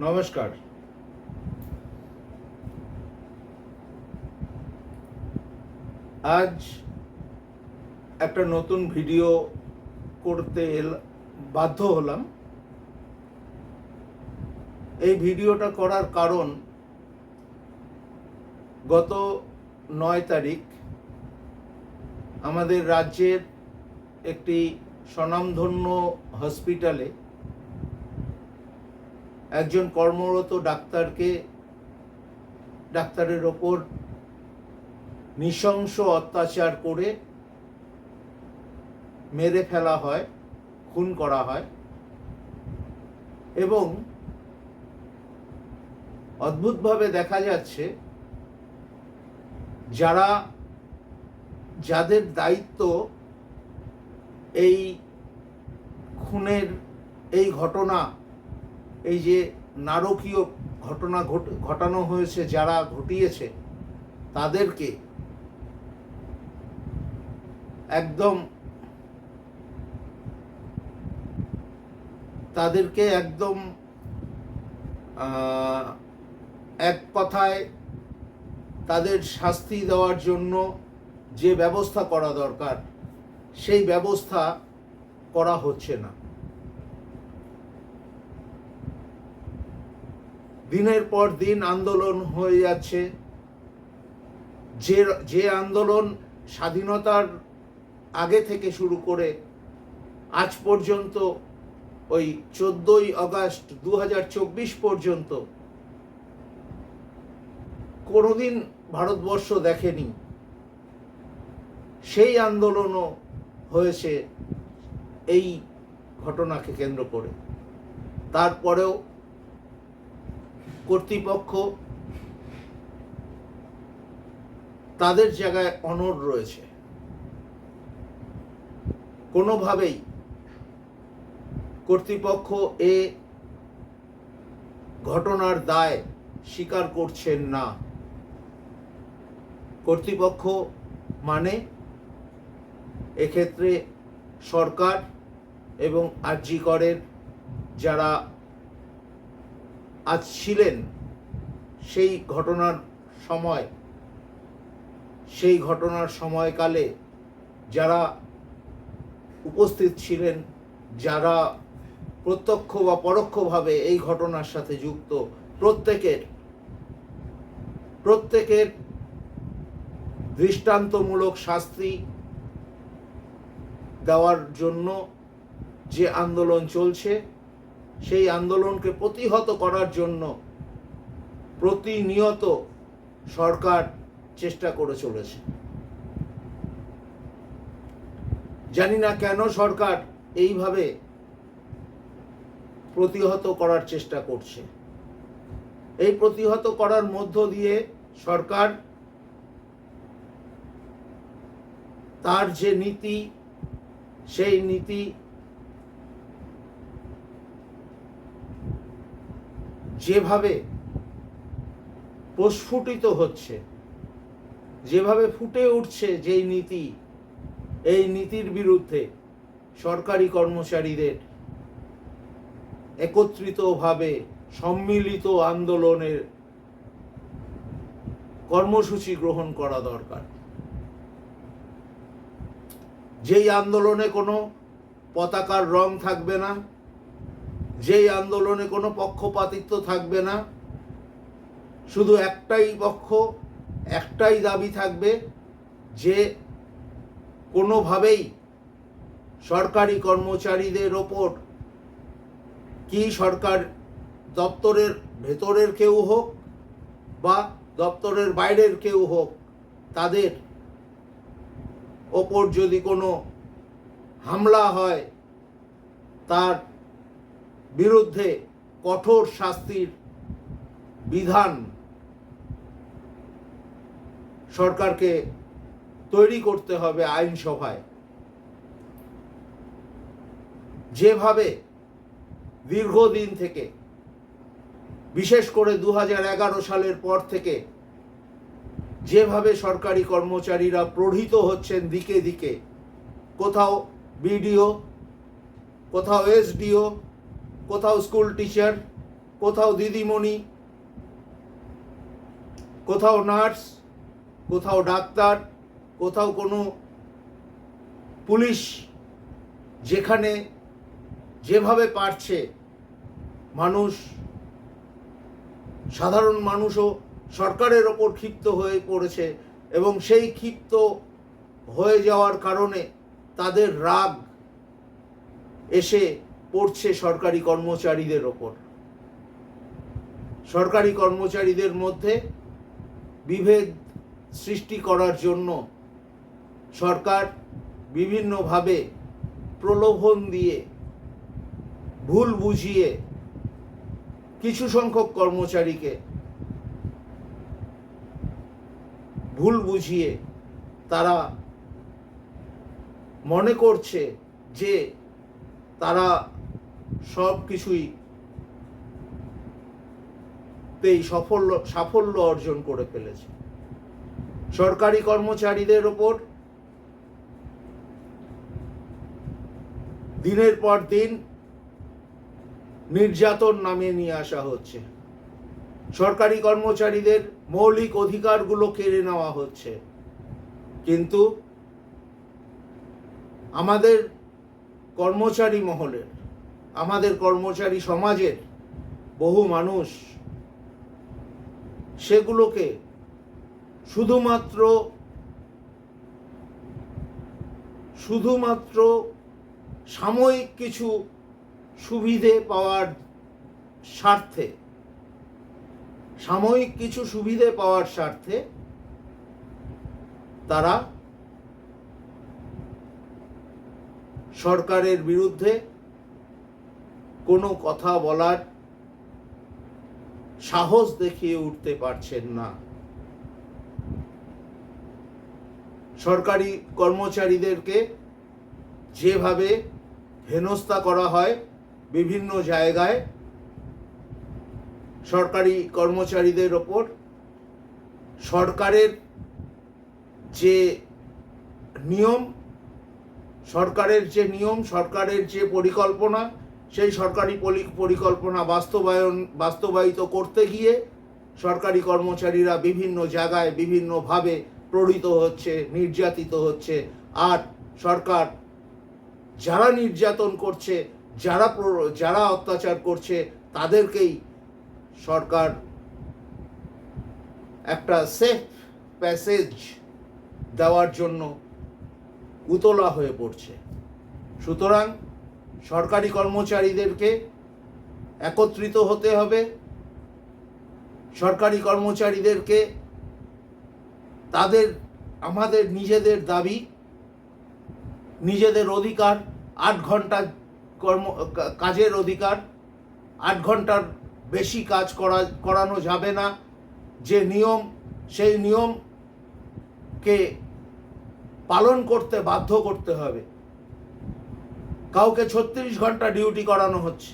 নমস্কার। আজ একটা নতুন ভিডিও করতে এল- বাধ্য হলাম। এই ভিডিওটা করার কারণ গত নয় তারিখ আমাদের রাজ্যের একটি স্বনামধন্য হসপিটালে একজন কর্মরত ডাক্তারকে ডাক্তারের ওপর নৃশংস অত্যাচার করে মেরে ফেলা হয়, খুন করা হয় এবং অদ্ভুতভাবে দেখা যাচ্ছে যারা, যাদের দায়িত্ব এই খুনের, এই ঘটনা এই যে নারকীয় ঘটনা ঘট- ঘটানো হয়েছে, যারা ঘটিয়েছে, তাদেরকে একদম তাদেরকে একদম এক কথায় তাদের শাস্তি দেওয়ার জন্য যে ব্যবস্থা করা দরকার, সেই ব্যবস্থা করা হচ্ছে না। দিনের পর দিন আন্দোলন হয়ে যাচ্ছে যে যে আন্দোলন স্বাধীনতার আগে থেকে শুরু করে আজ পর্যন্ত, ওই চোদ্দই আগস্ট দু পর্যন্ত কোনোদিন ভারতবর্ষ দেখেনি। সেই আন্দোলনও হয়েছে এই ঘটনাকে কেন্দ্র করে। তারপরেও কর্তৃপক্ষ তাদের জায়গায় অনড় রয়েছে। কোনোভাবেই কর্তৃপক্ষ এ ঘটনার দায় স্বীকার করছেন না। কর্তৃপক্ষ মানে এক্ষেত্রে সরকার এবং আরজি করের যারা আজ ছিলেন, সেই ঘটনার সময়, সেই ঘটনার সময়কালে যারা উপস্থিত ছিলেন, যারা প্রত্যক্ষ বা পরোক্ষভাবে এই ঘটনার সাথে যুক্ত, প্রত্যেকের প্রত্যেকের দৃষ্টান্তমূলক শাস্তি দেওয়ার জন্য যে আন্দোলন চলছে সেই আন্দোলনকে প্রতিহত করার জন্য প্রতিনিয়ত সরকার চেষ্টা করে চলেছে। জানি না কেন সরকার এইভাবে প্রতিহত করার চেষ্টা করছে। এই প্রতিহত করার মধ্য দিয়ে সরকার তার যে নীতি, সেই নীতি যেভাবে প্রস্ফুটিত হচ্ছে, যেভাবে ফুটে উঠছে যেই নীতি, এই নীতির বিরুদ্ধে সরকারি কর্মচারীদের একত্রিতভাবে সম্মিলিত আন্দোলনের কর্মসূচি গ্রহণ করা দরকার। যেই আন্দোলনে কোনো পতাকার রং থাকবে না যেই আন্দোলনে কোনো পক্ষপাতিত্ব থাকবে না, শুধু একটাই পক্ষ, একটাই দাবি থাকবে যে কোনোভাবেই সরকারি কর্মচারীদের ওপর কি সরকার দপ্তরের ভেতরের কেউ হোক বা দপ্তরের বাইরের কেউ হোক, তাদের ওপর যদি কোনো হামলা হয়, তার বিরুদ্ধে কঠোর শাস্তির বিধান সরকারকে তৈরি করতে হবে আইনসভায়। যেভাবে দীর্ঘদিন থেকে, বিশেষ করে দু হাজার এগারো সালের পর থেকে, যেভাবে সরকারি কর্মচারীরা প্রহৃত হচ্ছেন দিকে দিকে, কোথাও বিডিও, কোথাও এসডিও কোথাও স্কুল টিচার, কোথাও দিদিমণি, কোথাও নার্স, কোথাও ডাক্তার, কোথাও কোনো পুলিশ যেখানে যেভাবে পারছে মানুষ, সাধারণ মানুষও সরকারের ওপর ক্ষিপ্ত হয়ে পড়েছে এবং সেই ক্ষিপ্ত হয়ে যাওয়ার কারণে তাদের রাগ এসে পড়ছে সরকারি কর্মচারীদের ওপর। সরকারি কর্মচারীদের মধ্যে বিভেদ সৃষ্টি করার জন্য সরকার বিভিন্নভাবে প্রলোভন দিয়ে ভুল বুঝিয়ে কিছু সংখ্যক কর্মচারীকে ভুল বুঝিয়ে তারা মনে করছে যে তারা সব কিছুই সাফল্য সাফল্য অর্জন করে ফেলেছে। সরকারি কর্মচারীদের ওপর দিনের পর দিন নির্যাতন নামে নিয়ে আসা হচ্ছে। সরকারি কর্মচারীদের মৌলিক অধিকারগুলো কেড়ে নেওয়া হচ্ছে। কিন্তু আমাদের কর্মচারী মহলের আমাদের কর্মচারী সমাজের বহু মানুষ সেগুলোকে শুধুমাত্র শুধুমাত্র সাময়িক কিছু সুবিধে পাওয়ার স্বার্থে, সাময়িক কিছু সুবিধে পাওয়ার স্বার্থে তারা সরকারের বিরুদ্ধে কোনো কথা বলার সাহস দেখিয়ে উঠতে পারছেন না। সরকারি কর্মচারীদেরকে যেভাবে হেনস্থা করা হয় বিভিন্ন জায়গায়, সরকারি কর্মচারীদের ওপর, সরকারের যে নিয়ম, সরকারের যে নিয়ম, সরকারের যে পরিকল্পনা সেই সরকারি পরিকল্পনা বাস্তবায়ন, বাস্তবায়িত করতে গিয়ে সরকারি কর্মচারীরা বিভিন্ন জায়গায় বিভিন্নভাবে প্রহৃত হচ্ছে, নির্যাতিত হচ্ছে। আর সরকার যারা নির্যাতন করছে, যারা যারা অত্যাচার করছে, তাদেরকেই সরকার একটা সেফ প্যাসেজ দেওয়ার জন্য উতলা হয়ে পড়ছে। সুতরাং সরকারি কর্মচারীদেরকে একত্রিত হতে হবে। সরকারি কর্মচারীদেরকে তাদের, আমাদের নিজেদের দাবি, নিজেদের অধিকার, আট ঘণ্টা কর্ম কাজের অধিকার, আট ঘণ্টার বেশি কাজ করা, করানো যাবে না। যে নিয়ম, সেই নিয়মকে পালন করতে বাধ্য করতে হবে। কাউকে ছত্রিশ ঘণ্টা ডিউটি করানো হচ্ছে।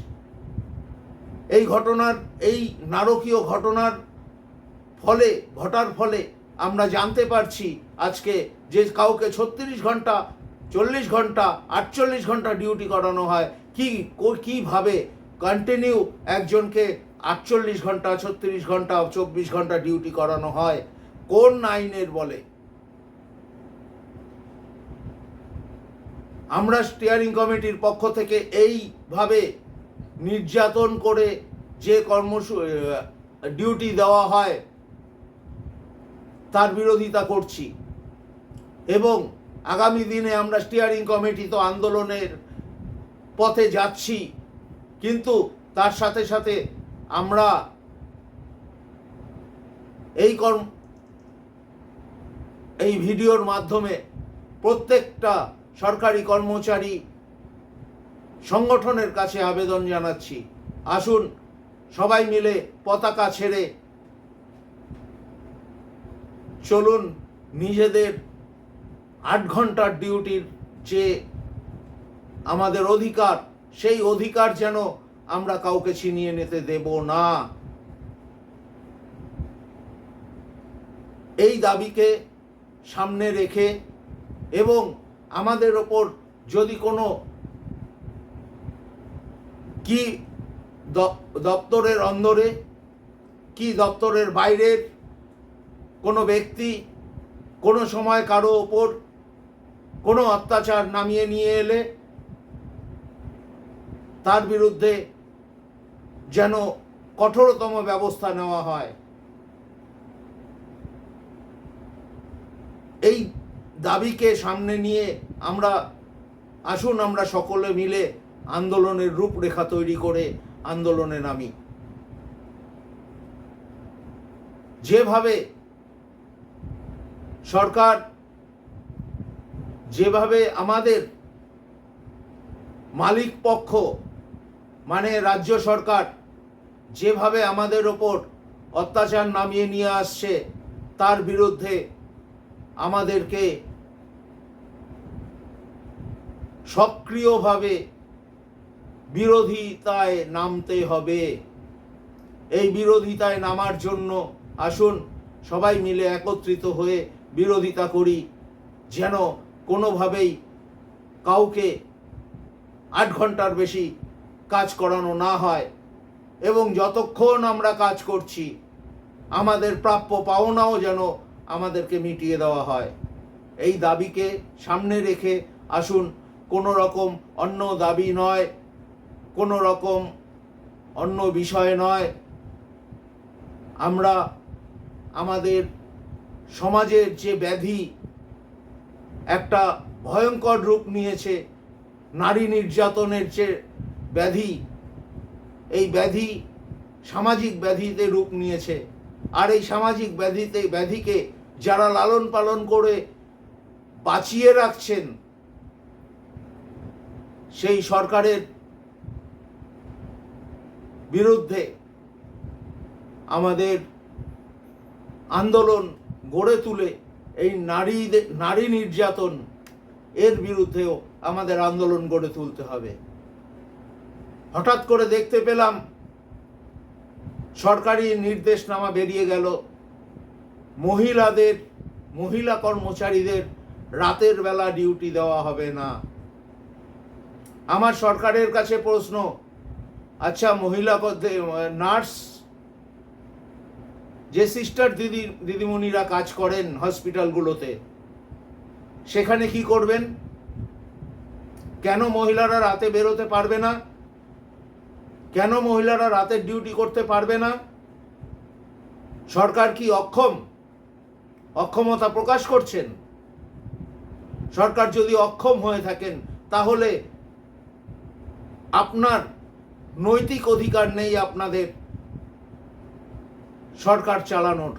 এই ঘটনার, এই নারকীয় ঘটনার ফলে, ঘটার ফলে আমরা জানতে পারছি আজকে যে কাউকে ছত্রিশ ঘণ্টা, চল্লিশ ঘণ্টা, আটচল্লিশ ঘণ্টা ডিউটি করানো হয়, কি কীভাবে কন্টিনিউ একজনকে আটচল্লিশ ঘণ্টা, ছত্রিশ ঘণ্টা, চব্বিশ ঘণ্টা ডিউটি করানো হয়, কোন আইনের বলে। আমরা স্টিয়ারিং কমিটির পক্ষ থেকে এইভাবে নির্যাতন করে যে কর্মসূ ডিউটি দেওয়া হয়, তার বিরোধিতা করছি। এবং আগামী দিনে আমরা স্টিয়ারিং কমিটি তো আন্দোলনের পথে যাচ্ছি, কিন্তু তার সাথে সাথে আমরা এই কর্ম, এই ভিডিওর মাধ্যমে প্রত্যেকটা সরকারি কর্মচারী সংগঠনের কাছে আবেদন জানাচ্ছি। আসুন, সবাই মিলে পতাকা ছেড়ে চলুন নিজেদের আট ঘণ্টার ডিউটির যে আমাদের অধিকার, সেই অধিকার যেন আমরা কাউকে ছিনিয়ে নিতে দেব না। এই দাবিকে সামনে রেখে এবং আমাদের ওপর যদি কোনো কি দপ্তরের অন্দরে, কি দপ্তরের বাইরের কোনো ব্যক্তি কোনো সময় কারও ওপর কোনো অত্যাচার নামিয়ে নিয়ে এলে তার বিরুদ্ধে যেন কঠোরতম ব্যবস্থা নেওয়া হয়। এই দাবিকে সামনে নিয়ে আমরা, আসুন আমরা সকলে মিলে আন্দোলনের রূপরেখা তৈরি করে আন্দোলনে নামি। যেভাবে সরকার, যেভাবে আমাদের মালিক পক্ষ মানে রাজ্য সরকার, যেভাবে আমাদের ওপর অত্যাচার নামিয়ে নিয়ে আসছে, তার বিরুদ্ধে আমাদেরকে সক্রিয়ভাবে বিরোধিতায় নামতে হবে। এই বিরোধিতায় নামার জন্য আসুন, সবাই মিলে একত্রিত হয়ে বিরোধিতা করি, যেন কোনোভাবেই কাউকে আট ঘণ্টার বেশি কাজ করানো না হয় এবং যতক্ষণ আমরা কাজ করছি, আমাদের প্রাপ্য পাওনাও যেন আমাদেরকে মিটিয়ে দেওয়া হয়। এই দাবিকে সামনে রেখে আসুন কোনো রকম অন্য দাবি নয় কোনো রকম অন্য বিষয় নয়। আমরা আমাদের সমাজের যে ব্যাধি, একটা ভয়ঙ্কর রূপ নিয়েছে, নারী নির্যাতনের যে ব্যাধি, এই ব্যাধি সামাজিক ব্যাধিতে রূপ নিয়েছে। আর এই সামাজিক ব্যাধিতে, ব্যাধিকে যারা লালন পালন করে বাঁচিয়ে রাখছেন সেই সরকারের বিরুদ্ধে আমাদের আন্দোলন গড়ে তুলে এই নারীদের নারী নির্যাতন এর বিরুদ্ধেও আমাদের আন্দোলন গড়ে তুলতে হবে। হঠাৎ করে দেখতে পেলাম সরকারি নির্দেশনামা বেরিয়ে গেল। মহিলাদের, মহিলা কর্মচারীদের রাতের বেলা ডিউটি দেওয়া হবে না। আমার সরকারের কাছে প্রশ্ন আচ্ছা মহিলা নার্স, যে সিস্টার দিদি, দিদিমণিরা কাজ করেন হসপিটালগুলোতে, সেখানে কি করবেন? কেন মহিলারা রাতে বেরোতে পারবে না? কেন মহিলারা রাতের ডিউটি করতে পারবে না? সরকার কি অক্ষম? অক্ষমতা প্রকাশ করছেন? সরকার যদি অক্ষম হয়ে থাকেন, তাহলে আপনার নৈতিক অধিকার নেই আপনাদের সরকার চালানোর।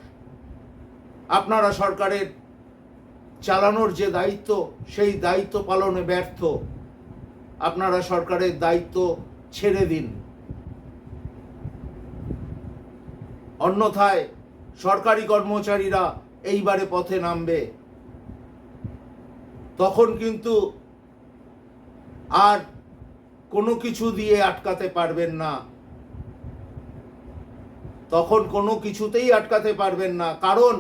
আপনারা সরকারের চালানোর যে দায়িত্ব, সেই দায়িত্ব পালনে ব্যর্থ। আপনারা সরকারের দায়িত্ব ছেড়ে দিন। অন্যথায় সরকারি কর্মচারীরা এইবারে পথে নামবে। তখন কিন্তু আর কোনো কিছু দিয়ে আটকাতে পারবেন না। তখন কোনো কিছুতেই আটকাতে পারবেন না। কারণ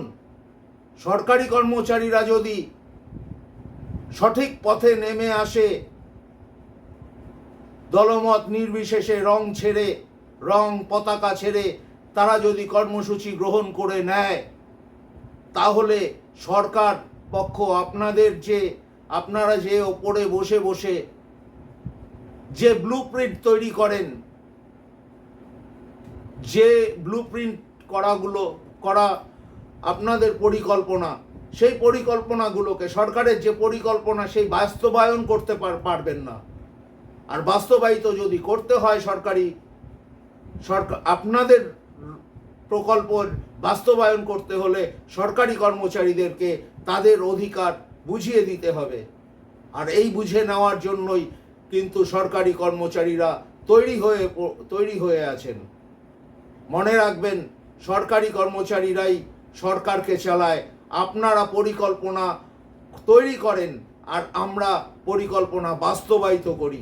সরকারি কর্মচারীরা যদি সঠিক পথে নেমে আসে, দলমত নির্বিশেষে রং ছেড়ে, রং পতাকা ছেড়ে তারা যদি কর্মসূচি গ্রহণ করে নেয়, তাহলে সরকার পক্ষ আপনাদের যে, আপনারা যে ওপরে বসে বসে যে ব্লু তৈরি করেন, যে ব্লু প্রিন্ট করাগুলো, করা আপনাদের পরিকল্পনা, সেই পরিকল্পনাগুলোকে সরকারের যে পরিকল্পনা, সেই বাস্তবায়ন করতে পারবেন না। আর বাস্তবায়িত যদি করতে হয় সরকারি, সরকার, আপনাদের প্রকল্প বাস্তবায়ন করতে হলে সরকারি কর্মচারীদেরকে তাদের অধিকার বুঝিয়ে দিতে হবে। আর এই বুঝে নেওয়ার জন্যই কিন্তু সরকারি কর্মচারীরা তৈরি হয়ে তৈরি হয়ে আছেন। মনে রাখবেন, সরকারি কর্মচারীরাই সরকারকে চালায়। আপনারা পরিকল্পনা তৈরি করেন আর আমরা পরিকল্পনা বাস্তবায়িত করি।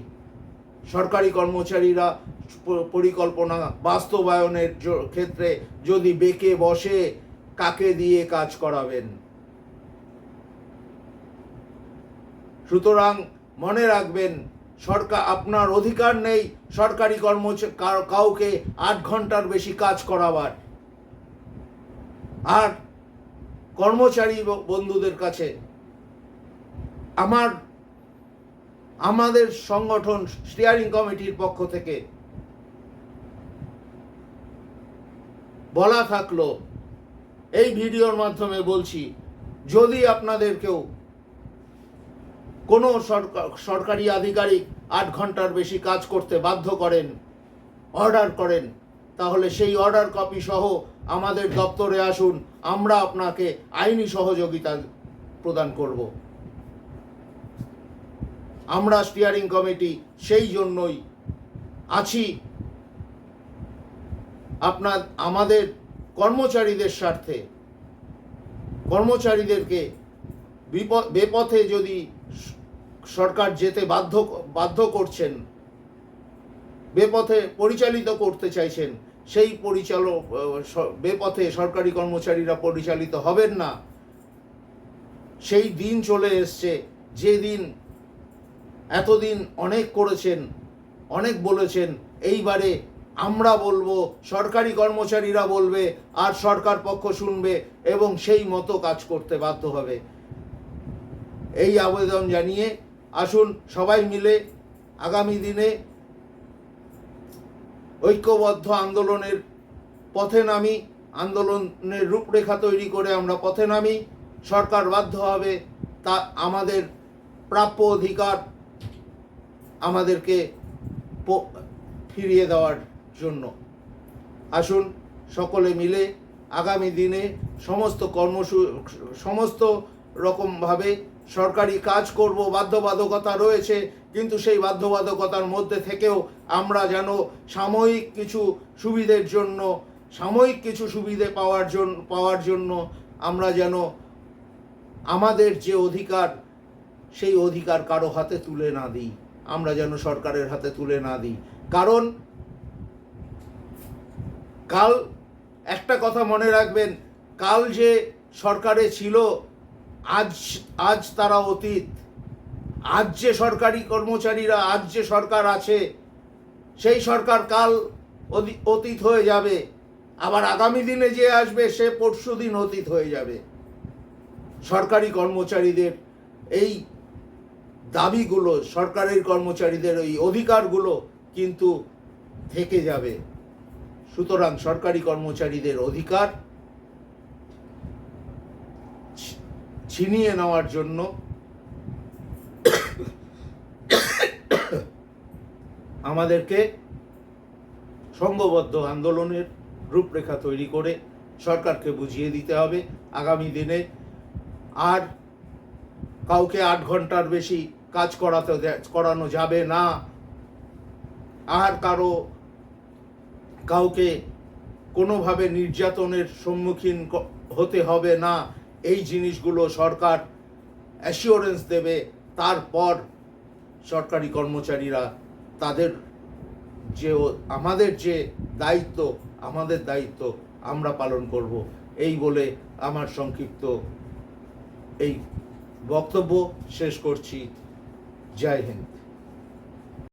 সরকারি কর্মচারীরা পরিকল্পনা বাস্তবায়নের ক্ষেত্রে যদি বেঁকে বসে, কাকে দিয়ে কাজ করাবেন? সুতরাং মনে রাখবেন সরকার, আপনার অধিকার নেই সরকারি কর্মচারী কাউকে আট ঘণ্টার বেশি কাজ করাবার। আর কর্মচারী বন্ধুদের কাছে আমার, আমাদের সংগঠন স্টিয়ারিং কমিটির পক্ষ থেকে বলা থাকল, এই ভিডিওর মাধ্যমে বলছি, যদি আপনাদেরকেও কোনো সরকারি আধিকারিক আট ঘণ্টার বেশি কাজ করতে বাধ্য করেন অর্ডার করেন, তাহলে সেই অর্ডার কপি সহ আমাদের দপ্তরে আসুন, আমরা আপনাকে আইনি সহযোগিতা প্রদান করব। আমরা স্টিয়ারিং কমিটি সেই জন্যই আছি। আপনার, আমাদের কর্মচারীদের স্বার্থে, কর্মচারীদেরকে বিপদ, বেপথে যদি সরকার যেতে বাধ্য বাধ্য করছেন, বেপথে পরিচালিত করতে চাইছেন, সেই পরিচালক বেপথে সরকারি কর্মচারীরা পরিচালিত হবেন না। সেই দিন চলে এসছে, যে দিন এতদিন অনেক করেছেন, অনেক বলেছেন, এইবারে আমরা বলব, সরকারি কর্মচারীরা বলবে, আর সরকার পক্ষ শুনবে এবং সেই মতো কাজ করতে বাধ্য হবে। এই আবেদন জানিয়ে আসুন সবাই মিলে আগামী দিনে ঐক্যবদ্ধ আন্দোলনের পথে নামি, আন্দোলনের রূপরেখা তৈরি করে আমরা পথে নামি, সরকার বাধ্য হবে তা আমাদের প্রাপ্য অধিকার আমাদেরকে ফিরিয়ে দেওয়ার জন্য। আসুন সকলে মিলে আগামী দিনে সমস্ত কর্মসূ, সমস্ত রকমভাবে সরকারি কাজ করব, বাধ্যবাধকতা রয়েছে, কিন্তু সেই বাধ্যবাধকতার মধ্যে থেকেও আমরা যেন সাময়িক কিছু সুবিধের জন্য, সাময়িক কিছু সুবিধে পাওয়ার জন্য পাওয়ার জন্য আমরা যেন আমাদের যে অধিকার, সেই অধিকার কারও হাতে তুলে না দিই। আমরা যেন সরকারের হাতে তুলে না দিই। কারণ, কাল একটা কথা মনে রাখবেন, কাল যে সরকারে ছিল আজ আজ তারা অতীত। আজ যে সরকারি কর্মচারীরা, আজ যে সরকার আছে, সেই সরকার কাল অতি- অতীত হয়ে যাবে। আবার আগামী দিনে যে আসবে, সে পরশু দিন অতীত হয়ে যাবে। সরকারি কর্মচারীদের এই দাবিগুলো সরকারি কর্মচারীদের ওই অধিকারগুলো কিন্তু থেকে যাবে। সুতরাং সরকারি কর্মচারীদের অধিকার ছিনিয়ে নেওয়ার জন্য আমাদেরকে সংঘবদ্ধ আন্দোলনের রূপরেখা তৈরি করে সরকারকে বুঝিয়ে দিতে হবে। আগামী দিনে আর কাউকে আট ঘণ্টার বেশি কাজ করাতে করানো যাবে না। আর কারও কাউকে কোনোভাবে নির্যাতনের সম্মুখীন হতে হবে না। এই জিনিসগুলো সরকার অ্যাসিওরেন্স দেবে, তারপর সরকারি কর্মচারীরা তাদের যে আমাদের যে দায়িত্ব, আমাদের দায়িত্ব আমরা পালন করব। এই বলে আমার সংক্ষিপ্ত এই বক্তব্য শেষ করছি। জয় হিন্দ।